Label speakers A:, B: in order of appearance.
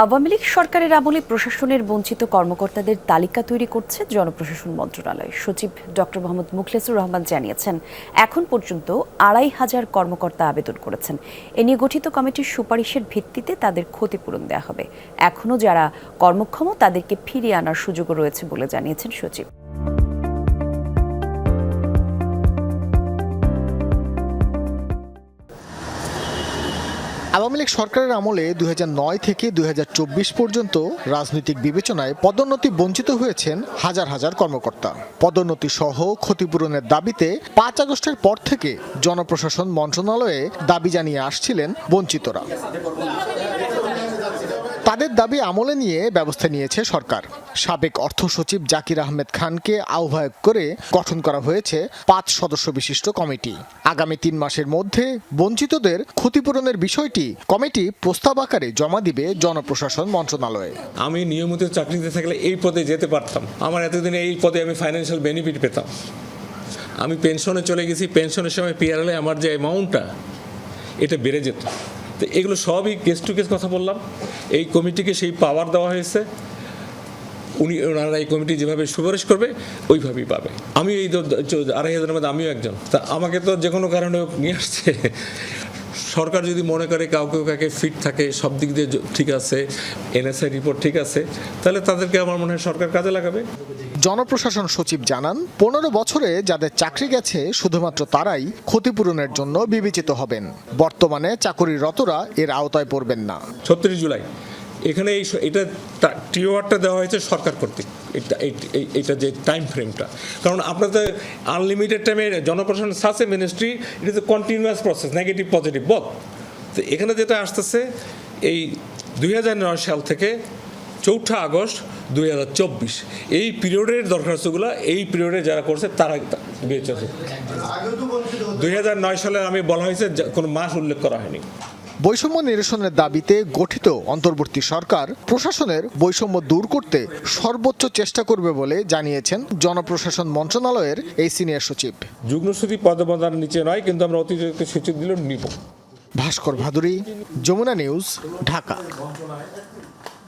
A: আওয়ামী লীগ সরকারের আমলে প্রশাসনের বঞ্চিত কর্মকর্তাদের তালিকা তৈরি করছে জনপ্রশাসন মন্ত্রণালয়। সচিব ডক্টর মোহাম্মদ মুখলেসুর রহমান জানিয়েছেন, এখন পর্যন্ত আড়াই হাজার কর্মকর্তা আবেদন করেছেন। এ নিয়ে গঠিত কমিটির সুপারিশের ভিত্তিতে তাদের ক্ষতিপূরণ দেওয়া হবে। এখনও যারা কর্মক্ষম, তাদেরকে ফিরিয়ে আনার সুযোগও রয়েছে বলে জানিয়েছেন সচিব।
B: আওয়ামী লীগ সরকারের আমলে দু হাজার নয় থেকে দু হাজার চব্বিশ পর্যন্ত রাজনৈতিক বিবেচনায় পদোন্নতি বঞ্চিত হয়েছেন হাজার হাজার কর্মকর্তা। পদোন্নতি সহ ক্ষতিপূরণের দাবিতে পাঁচ আগস্টের পর থেকে জনপ্রশাসন মন্ত্রণালয়ে দাবি জানিয়ে আসছিলেন বঞ্চিতরা। তাদের দাবি আমলে নিয়ে ব্যবস্থা নিয়েছে সরকার। সাবেক অর্থ সচিব জাকির আহমেদ খানকে আহ্বায়ক করে গঠন করা হয়েছে পাঁচ সদস্য বিশিষ্ট কমিটি। আগামী তিন মাসের মধ্যে বঞ্চিতদের ক্ষতিপূরণের বিষয়টি কমিটি প্রস্তাব আকারে জমা দিবে জনপ্রশাসন মন্ত্রণালয়ে।
C: আমি নিয়মিত চাকরিতে থাকলে এই পদে যেতে পারতাম। আমার এতদিনে এই পদে আমি ফাইন্যান্সিয়াল বেনিফিট পেতাম। আমি পেনশনে চলে গেছি পেনশনের সময় পিআরএলে আমার যে অ্যামাউন্টটা এটা বেড়ে যেত। তো এগুলো সবই কেস টু কেস কথা বললাম। এই কমিটিকে সেই পাওয়ার দেওয়া হয়েছে। উনি, ওনারা এই কমিটি যেভাবে সুপারিশ করবে, ওইভাবেই পাবে। আমি এই আড়াই হাজারের মধ্যে আমিও একজন। তা আমাকে তো যে কোনো কারণে নিয়ে আসছে। সরকার যদি মনে করে কাউকে কাউকে ফিট থাকে, সব দিক দিয়ে ঠিক আছে এনএসআই রিপোর্ট ঠিক আছে, তাহলে তাদেরকে আমার মনে হয় সরকার কাজে লাগাবে।
B: জনপ্রশাসন সচিব জানান, পনেরো বছরে যাদের চাকরি গেছে, শুধুমাত্র তারাই ক্ষতিপূরণের জন্য বিবেচিত হবেন। বর্তমানে চাকরিরতরা এর আওতায় পড়বেন না।
C: ছত্রিশ জুলাই। এখানে এই এটা টিওয়ারটা দেওয়া হয়েছে সরকার কর্তৃক। এটা যে টাইম ফ্রেমটা কারণ আপনাদের আনলিমিটেড টাইমে জনপ্রশাসন সাসে ministry it is a continuous process negative positive বল তো এখানে যেটা আসতেছে, এই দুই হাজার নয় সাল থেকে চৌঠা আগস্ট দুই হাজার চব্বিশ। এই পিরিয়ডের দরখাস্তগুলো এই পিরিয়ডে যারা করছে তারা দুই সালে আমি বলা হয়েছে কোনো মাস উল্লেখ করা হয়নি।
B: বৈষম্য নিরসনের দাবিতে গঠিত অন্তর্বর্তী সরকার প্রশাসনের বৈষম্য দূর করতে সর্বোচ্চ চেষ্টা করবে বলে জানিয়েছেন জনপ্রশাসন মন্ত্রণালয়ের এই সিনিয়র সচিব।
C: যুগ্ম সচিব পদবদার নিচে নয় কিন্তু আমরা অতিরিক্ত সচিব দিলেও নিব।
B: ভাস্কর ভাদুরী যমুনা নিউজ ঢাকা।